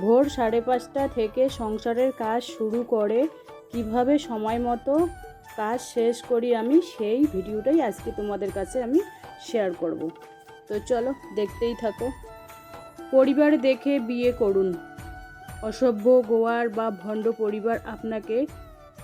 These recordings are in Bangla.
ভোর সাড়ে পাঁচটা থেকে সংসারের কাজ শুরু করে কীভাবে সময় মতো কাজ শেষ করি আমি সেই ভিডিওটাই আজকে তোমাদের কাছে আমি শেয়ার করব। তো চলো, দেখতেই থাকো। পরিবার দেখে বিয়ে করুন। অসভ্য, গোয়ার বা ভণ্ড পরিবার আপনাকে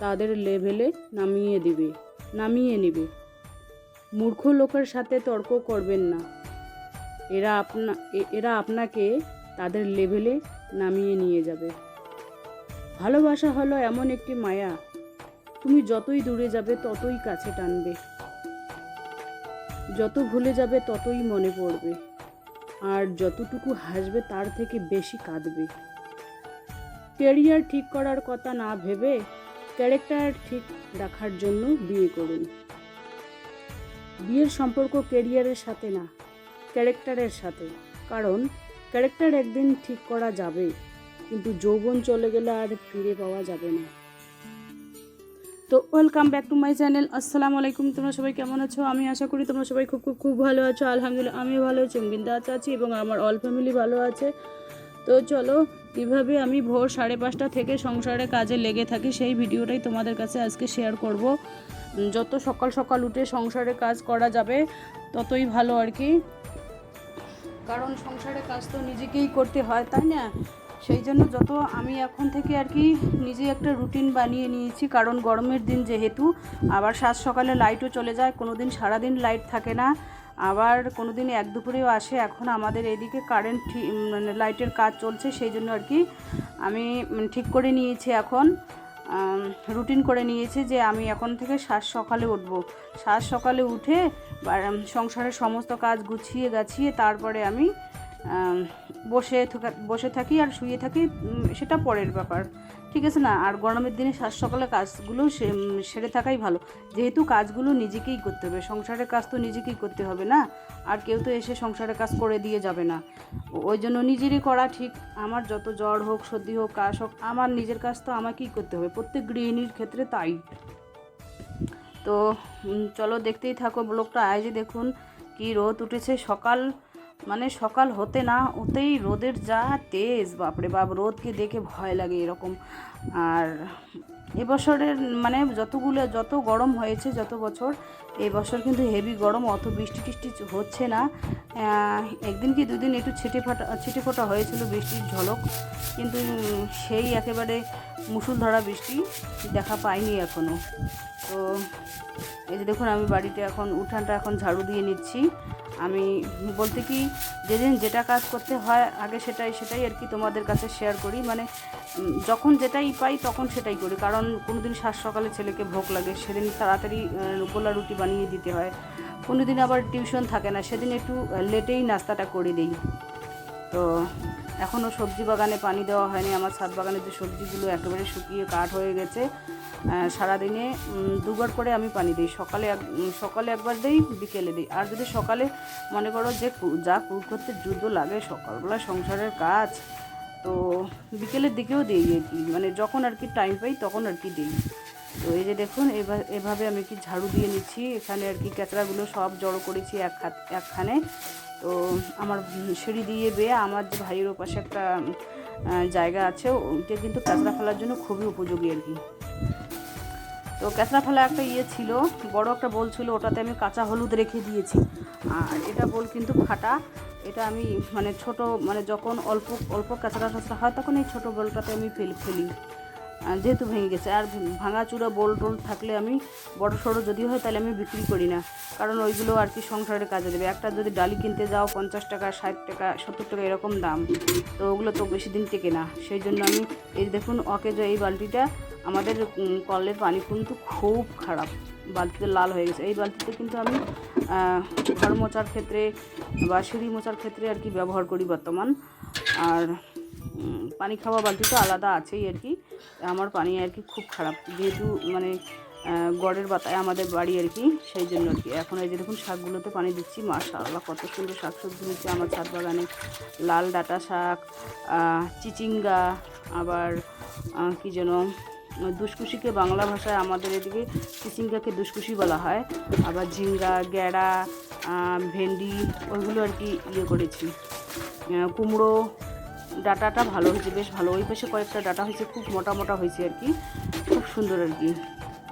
তাদের লেভেলে নামিয়ে দিবে, নামিয়ে নেবে। মূর্খ লোকের সাথে তর্ক করবেন না। এরা আপনা এরা আপনাকে তাদের লেভেলে নামিয়ে নিয়ে যাবে। ভালোবাসা হলো এমন একটি মায়া। তুমি যতই দূরে যাবে, ততই কাছে টানবে। যত ভুলে যাবে, ততই মনে পড়বে। আর যতটুকু হাসবে, তার থেকে বেশি কাঁদবে। ক্যারিয়ার ঠিক করার কথা না ভেবে ক্যারেক্টার ঠিক রাখার জন্য বিয়ে করুন। বিয়ের সম্পর্ক ক্যারিয়ারের সাথে না, ক্যারেক্টারের সাথে। কারণ ক্যারেক্টার একদিন ঠিক করা যাবে কিন্তু যৌবন চলে গেলে আর ফিরে পাওয়া যাবে না। তো welcome back to my channel আসসালামু আলাইকুম, তোমরা সবাই কেমন আছো? আমি আশা করি তোমরা সবাই খুব খুব খুব ভালো আছো। আলহামদুলিল্লাহ, আমিও ভালো আছি বিন্দা আছি এবং আমার অল ফ্যামিলি ভালো আছে। তো চলো, কীভাবে আমি ভোর সাড়ে পাঁচটা থেকে সংসারে কাজে লেগে থাকি সেই ভিডিওটাই তোমাদের কাছে আজকে শেয়ার করব। যত সকাল সকাল উঠে সংসারে কাজ করা যাবে, ততই ভালো আর কি। কারণ সংসারে কাজ তো নিজেকেই করতে হয়, তাই না? সেই জন্য যত আমি এখন থেকে আর কি নিজে একটা রুটিন বানিয়ে নিয়েছি, কারণ গরমের দিন যেহেতু, আবার সাত সকালে লাইটও চলে যায় কোনো দিন সারাদিন লাইট থাকে না, আবার কোনো দিন এক দুপুরেও আসে, এখন আমাদের এদিকে কারেন্ট ঠিক মানে লাইটের কাজ চলছে, সেই জন্য আর কি আমি ঠিক করে নিয়েছি এখন। রুটিন করে নিয়েছে যে আমি এখন থেকে সাত সকালে উঠবো। সাত সকালে উঠে সংসারের সমস্ত কাজ গুছিয়ে গাছিয়ে তারপরে আমি বসে বসে থাকি আর শুয়ে থাকি সেটা পরের ব্যাপার। ঠিক আছে না? আর গরমের দিনে সাত সকালে কাজগুলো সেরে থাকাই ভালো। যেহেতু কাজগুলো নিজেকেই করতে হবে, সংসারের কাজ তো নিজেকেই করতে হবে না? আর কেউ তো এসে সংসারের কাজ করে দিয়ে যাবে না। ওই জন্য নিজেরই করা ঠিক। আমার যত জ্বর হোক, সর্দি হোক, কাশ হোক, আমার নিজের কাজ তো আমাকেই করতে হবে। প্রত্যেক গৃহিণীর ক্ষেত্রে তাই। তো চলো দেখতেই থাকো ব্লগটা। আজ দেখুন, কি রোদ উঠেছে সকাল মানে সকাল হতে না হতেই রোদের যা তেজ, বাপরে বাপ, রোদকে দেখে ভয় লাগে এরকম। আর এবছরের মানে যতগুলো, যত গরম হয়েছে যত বছর এই বছর কিন্তু হেভি গরম, অত বৃষ্টি টিষ্টি হচ্ছে না। একদিন কি দুদিন একটু ছিটে ফাটা, ছিটে ফোটা হয়েছিল বৃষ্টির ঝলক, কিন্তু সেই একেবারে মুসুলধারা বৃষ্টি দেখা পাইনি এখনও তো এই যে দেখুন, আমি বাড়িতে এখন উঠানটা এখন ঝাড়ু দিয়ে নিচ্ছি। আমি বলতে কি, যেদিন যেটা কাজ করতে হয়, আগে সেটাই সেটাই আর কি তোমাদের কাছে শেয়ার করি। মানে যখন যেটাই পাই তখন সেটাই করি। কারণ কোনো দিন সাত সকালে ছেলেকে ভোগ লাগে, সেদিন তাড়াতাড়ি গোলা রুটি বানিয়ে দিতে হয়। কোনো দিন আবার টিউশন থাকে না, সেদিন একটু লেটেই নাস্তাটা করে দিই। তো এখনও সবজি বাগানে পানি দেওয়া হয়নি। আমার ছাদ বাগানের যে সবজিগুলো একেবারে শুকিয়ে কাঠ হয়ে গেছে সারাদিনে দুবার করে আমি পানি দিই। সকালে এক সকালে একবার দিই, বিকেলে দিই। আর যদি সকালে মনে করো যে যা কুক করতে যুদ্ধ লাগে, সকালবেলা সংসারের কাজ, তো বিকেলের দিকেও দিই আর কি। মানে যখন আর কি টাইম পাই, তখন আর কি দিই। তো এই যে দেখুন এভাবে আমি কি ঝাড়ু দিয়ে নিচ্ছি। এখানে আর কি ক্যাচড়াগুলো সব জড়ো করেছি এক হাত, একখানে। তো আমার সিঁড়ি দিয়ে বেয়ে আমার যে ভাইয়ের ওপাশে একটা জায়গা আছে, ওইটা কিন্তু কাঁচড়া ফেলার জন্য খুবই উপযোগী আর কি। তো ক্যাঁচড়া ফেলা একটা ইয়ে ছিল, বড় একটা বোল ছিল, ওটাতে আমি কাঁচা হলুদ রেখে দিয়েছি। আর এটা বোল কিন্তু ফাটা, এটা আমি মানে ছোট মানে যখন অল্প অল্প কাঁচড়া টাচড়া হয়, তখন এই ছোটো বোলটাতে আমি ফেল, ফেলি। যেহেতু ভেঙে গেছে, আর ভাঙা চূড়া বোল টোল থাকলে আমি বড় সড়ো যদি হয় তাহলে আমি বিক্রি করি না। কারণ ওইগুলো আর কি সংসারের কাজে দেবে। একটা যদি ডালি কিনতে যাও পঞ্চাশ টাকা, ষাট টাকা, সত্তর টাকা এরকম দাম, তো ওগুলো তো বেশি দিন টেকে না। সেই জন্য আমি এই দেখুন অকেজ এই বালতিটা আমাদের কলের পানি কিন্তু খুব খারাপ। বালতিতে লাল হয়ে গেছে। এই বালতিতে কিন্তু আমি ঘর মোচার ক্ষেত্রে বা সিঁড়ি মোচার ক্ষেত্রে আর কি ব্যবহার করি বর্তমান। আর পানি খাওয়া বালতি তো আলাদা আছেই আর কি। আমার পানি আর কি খুব খারাপ। যেহেতু মানে গড়ের বাতায় আমাদের বাড়ি আর কি, সেই জন্য আর কি। এখন এই যে দেখুন, শাকগুলোতে পানি দিচ্ছি, মাশাআল্লাহ, কত সুন্দর শাক সবজি হচ্ছে আমার ছাদ বাগানে। লাল ডাঁটা শাক চিচিঙ্গা, আবার কি যেন দুষ্কুশিকে বাংলা ভাষায় আমাদের এদিকে চিচিঙ্গাকে দুষ্কুশি বলা হয়। আবার ঝিঙ্গা, গ্যাড়া ভেন্ডি, ওইগুলো আর কি ইয়ে করেছি। কুমড়ো ডাটাটা ভালো হয়েছে, বেশ ভালো। ওই পাশে কয়েকটা ডাটা হয়েছে, খুব মোটা মোটা হয়েছে আর কি। খুব সুন্দর আর কি।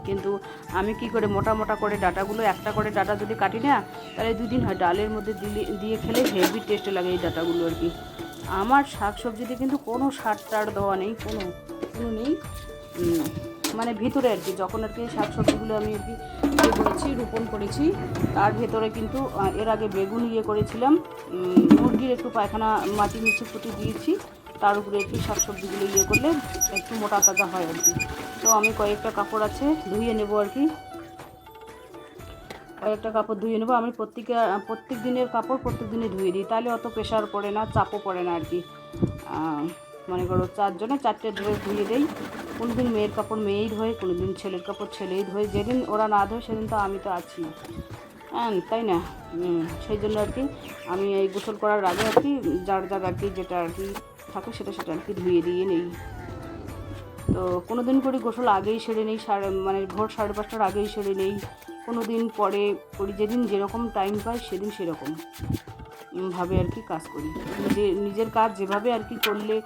কিন্তু আমি কি করে মোটা মোটা করে ডাটাগুলো, একটা করে ডাটা যদি কাটি না তাহলে দুই দিন হয় ডালের মধ্যে দিলে, দিয়ে খেলে হেভি টেস্ট লাগে এই ডাটাগুলো আর কি। আমার শাক সবজিতে কিন্তু কোনো সার টার দেওয়া নেই, কোনো কোনো নেই। মানে ভিতরে আর কি, যখন আর কি শাক সবজিগুলো আমি আর কি ইয়ে করেছি, রোপণ করেছি। তার ভেতরে কিন্তু এর আগে বেগুন ইয়ে করেছিলাম। মুরগির একটু পায়খানা, মাটি নিচে ফুটে দিয়েছি। তার উপরে একটু সবজিগুলো ইয়ে করলে একটু মোটা তাজা হয় আর কি। তো আমি কয়েকটা কাপড় আছে, ধুয়ে নেব আর কি। কয়েকটা কাপড় ধুয়ে নেব। আমি প্রত্যেকে, প্রত্যেক দিনের কাপড় প্রত্যেক দিনে ধুয়ে দিই। তাহলে অত প্রেশার পড়ে না, চাপও পড়ে না আর কি। মনে করো চারজনে চারটে ড্রেস ধুয়ে দেই। কোনো দিন, মেয়ের কাপড় মেয়েই ধোয় কোনো দিন ছেলের কাপড় ছেলেই ধোয়। যেদিন ওরা না ধোয়, সেদিন তো আমি তো আছি। হ্যাঁ তাই না? সেই জন্য আর কি আমি এই গোসল করার আগে আর কি, যার যার আর কি যেটা আর কি থাকে, সেটা সেটা আর কি ধুয়ে দিয়ে নেই। তো কোনো দিন করি গোসল আগেই সেরে নেই, সাড়ে মানে ভোর সাড়ে পাঁচটার আগেই সেরে নেই। কোনো দিন পরে করি, যেদিন যেরকম টাইম পাই, সেদিন সেরকম। ভাবে আর কি কাজ করি। নিজে, নিজের কাজ যেভাবে আর কি করলে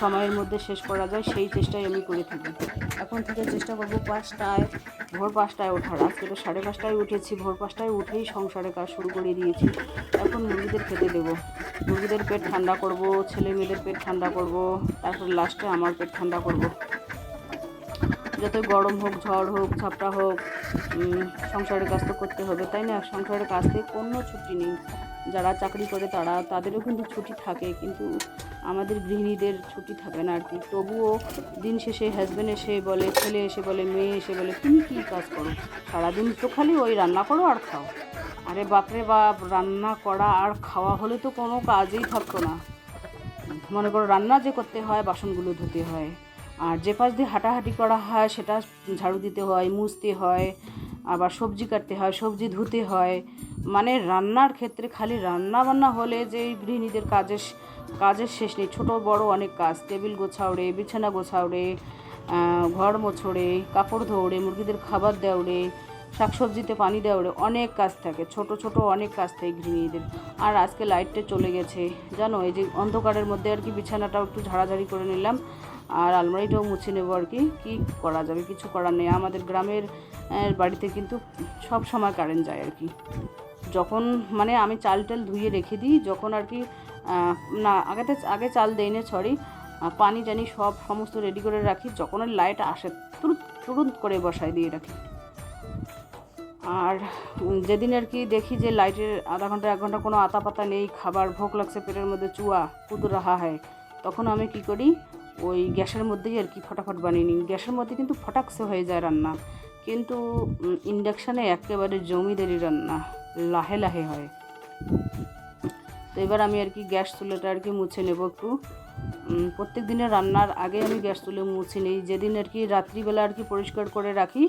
সময়ের মধ্যে শেষ করা যায়, সেই চেষ্টাই আমি করে থাকি। এখন থেকে চেষ্টা করব পাঁচটায়, ভোর পাঁচটায় ওঠার। আজকে তো সাড়ে পাঁচটায় উঠেছি, ভোর পাঁচটায় উঠেই সংসারে কাজ শুরু করে দিয়েছি। এখন মুরগিদের খেতে দেবো। মুরগিদের পেট ঠান্ডা করব, ছেলে মেয়েদের পেট ঠান্ডা করব, তারপর লাস্টে আমার পেট ঠান্ডা করব। যতই গরম হোক, ঝড় হোক, ঝাপটা হোক সংসারের কাজ তো করতে হবে, তাই না? সংসারের কাজ থেকে কোনো ছুটি নেই। যারা চাকরি করে তারা, তাদেরও কিন্তু ছুটি থাকে, কিন্তু আমাদের গৃহিণীদের ছুটি থাকে না আর কি তবুও দিন শেষে হাজব্যান্ড এসে বলে, ছেলে এসে বলে, মেয়ে এসে বলে, তুমি কী কাজ করো? সারাদিন তো খালি ওই রান্না করো আর খাও। আরে বাপরে বাপ, রান্না করা আর খাওয়া হলে তো কোনো কাজই থাকতো না। মনে করো রান্না যে করতে হয়, বাসনগুলো ধুতে হয়। আর যে পাশ দিয়ে হাঁটাহাঁটি করা হয়, সেটা ঝাড়ু দিতে হয়, মুছতে হয়, আবার সবজি কাটতে হয়, সবজি ধুতে হয়। মানে রান্নার ক্ষেত্রে খালি রান্না বান্না হলে যে গৃহিণীদের কাজের কাজের শেষ নেই, ছোটো বড় অনেক কাজ। টেবিল গোছাওড়ে, বিছানা গোছাওড়ে ঘর মোছড়ে কাপড় ধোড়ে মুরগিদের খাবার দেওড়ে, শাকসবজিতে পানি দেওয়ারে অনেক কাজ থাকে, ছোট ছোট অনেক কাজ থাকে গৃহিণীদের। আর আজকে লাইটটা চলে গেছে, জানো? এই যে অন্ধকারের মধ্যে আর কি বিছানাটাও একটু ঝাড়াঝাড়ি করে নিলাম, আর আলমারিটাও মুছে নেব আর কি। কী করা যাবে? কিছু করার নেই। আমাদের গ্রামের বাড়িতে কিন্তু সব সময় কারেন্ট যায় আর কি। যখন মানে আমি চাল টাল ধুয়ে রেখে দিই, যখন আর কি না আগেতে আগে চাল দেই না সরি পানি টানি সব সমস্ত রেডি করে রাখি, যখন আর লাইট আসে, তুরুত তুরুত করে বসায় দিয়ে রাখি। আর যেদিন আর কি দেখি যে লাইটের আধা ঘণ্টা, এক ঘণ্টা কোনো আতা পাতা নেই, খাবার ভোগ লাগছে, পেটের মধ্যে চুয়া কুদ রাহা হয়, তখন আমি কি করি, ওই গ্যাসের মধ্যেই আর কি ফটাফট বানিয়ে নিই। গ্যাসের মধ্যে কিন্তু ফটাকসে হয়ে যায় রান্না, কিন্তু ইন্ডাকশানে একেবারে জমিদারি রান্না। লাহে লাহে হয়। তো এবার আমি আর কি গ্যাস চুলাটা আর কি মুছে নেব একটু। প্রত্যেক দিনের রান্নার আগে আমি গ্যাস তুলে মুছে নিই। যেদিন আর কি রাত্রিবেলা আর কি পরিষ্কার করে রাখি,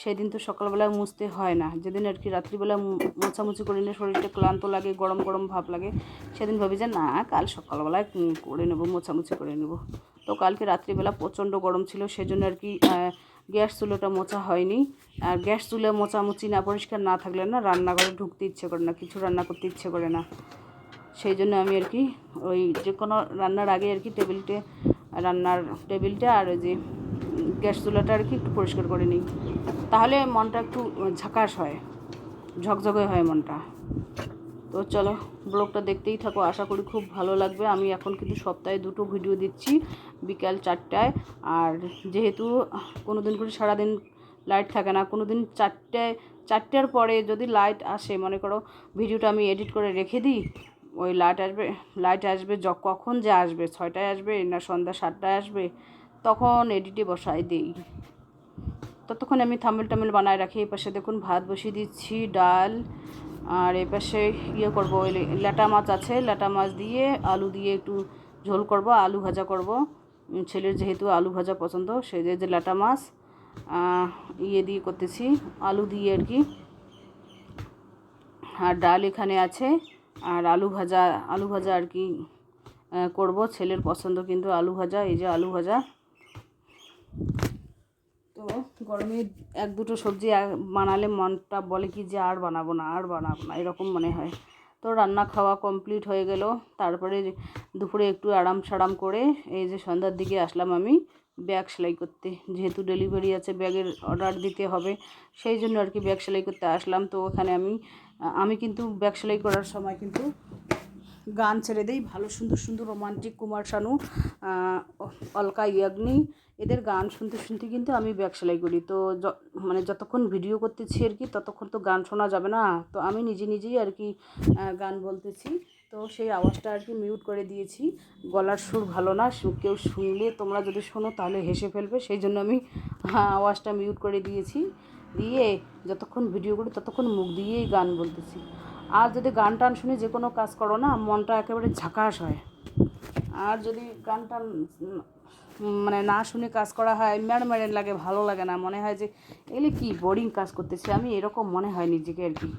সেদিন তো সকালবেলায় মুছতে হয় না। যেদিন আর কি রাত্রিবেলা মোছামুছি করে নিলে শরীরটা ক্লান্ত লাগে, গরম গরম ভাব লাগে, সেদিন ভাবি যে না, কাল সকালবেলায় করে নেব, মোছামুছি করে নেব। তো কালকে রাত্রিবেলা প্রচণ্ড গরম ছিল, সেজন্য আর কি গ্যাস চুলোটা মোছা হয়নি। আর গ্যাস চুলে মোছামুছি না, পরিষ্কার না থাকলে না রান্নাঘরে ঢুকতে ইচ্ছে করে না, কিছু রান্না করতে ইচ্ছে করে না। সেই জন্য আমি আর কি ওই যে কোনো রান্নার আগে আর কি টেবিলটে, রান্নার টেবিলটা আর ওই যে গ্যাস চুলাটা আর কি একটু পরিষ্কার করে নিই। তাহলে মনটা একটু ঝাকাস হয়, ঝকঝকে হয় মনটা। তো চলো, ব্লগটা দেখতেই থাকো, আশা করি খুব ভালো লাগবে। আমি এখন কিন্তু সপ্তাহে দুটো ভিডিও দিচ্ছি। বিকাল চারটায়। আর যেহেতু কোনো দিন করে সারাদিন লাইট থাকে না কোনো দিন চারটায়, চারটার পরে যদি লাইট আসে, মনে করো ভিডিওটা আমি এডিট করে রেখে দিই, ওই লাইট আসবে লাইট আসবে য, কখন যে আসবে, ছয়টায় আসবে না সন্ধ্যা সাতটায় আসবে, তখন এডিটে বসাই দিই। ততক্ষণ আমি থামেল টামেল বানায় রাখি, এই পাশে দেখুন ভাত বসিয়ে দিচ্ছি, ডাল, আর এই পাশে ইয়ে করব, ওই ল্যাটা মাছ আছে ল্যাটা মাছ দিয়ে আলু দিয়ে একটু ঝোল করব, আলু ভাজা করব। ছেলের যেহেতু আলু ভাজা পছন্দ সেই যে ল্যাটা মাছ ইয়ে দিয়ে করতেছি, আলু দিয়ে আর কি। আর ডাল এখানে আছে, আর আলু ভাজা আলু ভাজা আর কি করব। ছেলের পছন্দ কিন্তু আলু ভাজা, এই যে আলু ভাজা। তো গরমে এক দুটো সবজি বানালে মনটা বলে কি যে আর বানাবো না, আর বানাবো না, এরকম মনে হয়। তো রান্না খাওয়া কমপ্লিট হয়ে গেল। তারপরে দুপুরে একটু আরাম সারাম করে এই যে সন্ধ্যার দিকে আসলাম আমি ব্যাগ সেলাই করতে। যেহেতু ডেলিভারি আছে, ব্যাগের অর্ডার দিতে হবে, সেই জন্য আর কি ব্যাগ সেলাই করতে আসলাম। তো ওখানে আমি আমি কিন্তু ব্যাগ সেলাই করার সময় কিন্তু গান ছেড়ে দেই। ভালো সুন্দর সুন্দর রোমান্টিক কুমার শানু অলকা ইয়াগনি এদের গান শুনতে শুনতে কিন্তু আমি ব্যাগ সেলাই করি। তো মানে যতক্ষণ ভিডিও করতেছি আর কি ততক্ষণ তো গান শোনা যাবে না। তো আমি নিজে নিজেই আর কি গান বলতেছি। তো সেই আওয়াজটা আর কি মিউট করে দিয়েছি। গলার সুর ভালো না কেউ শুনলে তোমরা যদি শোনো তাহলে হেসে ফেলবে। সেই জন্য আমি হ্যাঁ, আওয়াজটা মিউট করে দিয়েছি। দিয়ে যতক্ষণ ভিডিও করি ততক্ষণ মুখ দিয়েই গান বলতেছি। আর যদি গান টান শুনে যে কোনো কাজ করো না মনটা একেবারে ঝাকাস হয়। আর যদি গান টান মানে না শুনে কাজ করা হয়, ম্যাড ম্যাড লাগে, ভালো লাগে না। মনে হয় যে এগুলি কি বোরিং কাজ করতেছে? আমি এরকম মনে হয় নিজেকে আর কি।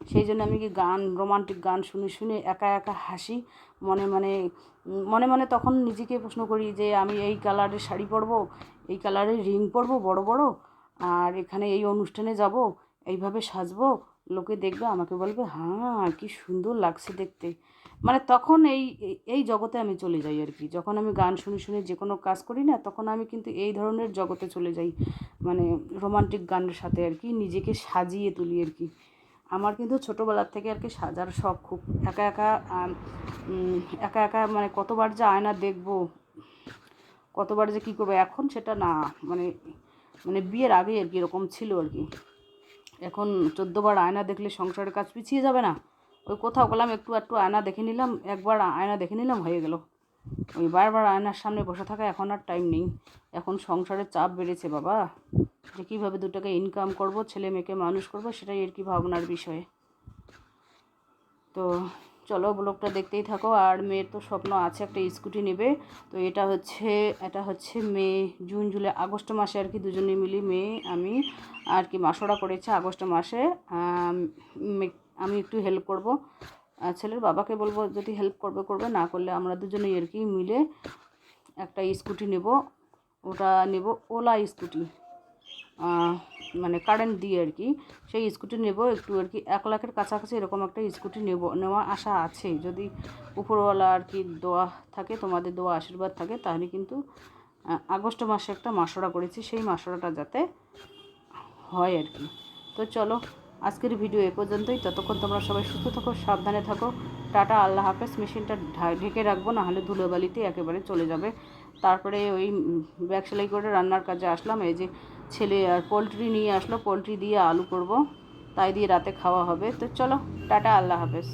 সেই জন্য আমি কি গান রোমান্টিক গান শুনে শুনে একা একা হাসি, মনে মনে মনে মনে তখন নিজেকে প্রশ্ন করি যে, আমি এই কালারের শাড়ি পরবো, এই কালারের রিং পরবো, বড় বড়, আর এখানে এই অনুষ্ঠানে যাব, এইভাবে সাজবো, লোকে দেখবে, আমাকে বলবে হ্যাঁ কি সুন্দর লাগছে দেখতে। মানে তখন এই, এই- জগতে আমি চলে যাই আর কি। যখন আমি গান শুনে শুনে যে কোনো কাজ করি না, তখন আমি কিন্তু এই ধরনের জগতে চলে যাই মানে রোমান্টিক গানের সাথে আর কি, নিজেকে সাজিয়ে তুলি আর কি। আমার কিন্তু ছোটোবেলার থেকে আর কি সাজার শখ খুব। একা একা একা একা মানে কতবার যে আয়না দেখব, কতবার যে কী করব, এখন সেটা না মানে মানে বিয়ের আগে আর কি এরকম ছিল আর কি। এখন চোদ্দোবার আয়না দেখলে সংসারের কাজ পিছিয়ে যাবে না। ওই কোথাও গেলাম, একটু একটু আয়না দেখে নিলাম, একবার আয়না দেখে নিলাম, হয়ে গেল। ওই বারবার আয়নার সামনে বসে থাকা এখন আর টাইম নেই। এখন সংসারের চাপ বেড়েছে বাবা। যে কীভাবে দু টাকা ইনকাম করব, ছেলে মেয়েকে মানুষ করব, সেটাই আর কি ভাবনার বিষয়। তো চলো, ব্লগটা দেখতেই থাকো। আর মেয়ের তো স্বপ্ন আছে, একটা স্কুটি নেবে। তো এটা হচ্ছে এটা হচ্ছে মে, জুন, জুলাই, আগস্ট মাসে আর কি দুজনে মিলি মেয়ে আমি আর কি মাসোরা করেছে আগস্ট মাসে। আম, একটু হেল্প করব। ছেলের বাবাকে বলব যদি হেল্প করবে করবে না করলে আমরা দুজনেই আর কি মিলে একটা স্কুটি নেব। ওটা নেব ওলা স্কুটি মানে কারেন্ট দিয়ে আর কি। সেই স্কুটি নেব একটু আর কি এক লাখের কাছাকাছি এরকম একটা স্কুটি নেব নেওয়া আশা আছে। যদি উপরওয়ালা আর কি দোয়া থাকে তোমাদের দোয়া আশীর্বাদ থাকে তাহলে কিন্তু আগস্ট মাসে একটা মাসোরা করেছি। সেই মাসোরাটা যাতে হয় আর কি। তো চলো আজকের ভিডিও এ পর্যন্তই। ততক্ষণ তোমরা সবাই সুস্থ থাকো, সাবধানে থাকো। টাটা, আল্লাহ হাফেজ। মেশিনটা ঢেকে রাখব নাহলে ধুলোবালিতে একেবারে চলে যাবে। তারপরে ওই ব্যাগ সেলাই করে রান্নার কাজে আসলাম। এই যে ছেলে আর পোলট্রি নিয়ে আসলো, পোলট্রি দিয়ে আলু করব। তাই দিয়ে রাতে খাওয়া হবে। তো চলো, টাটা, আল্লাহ হাফেজ।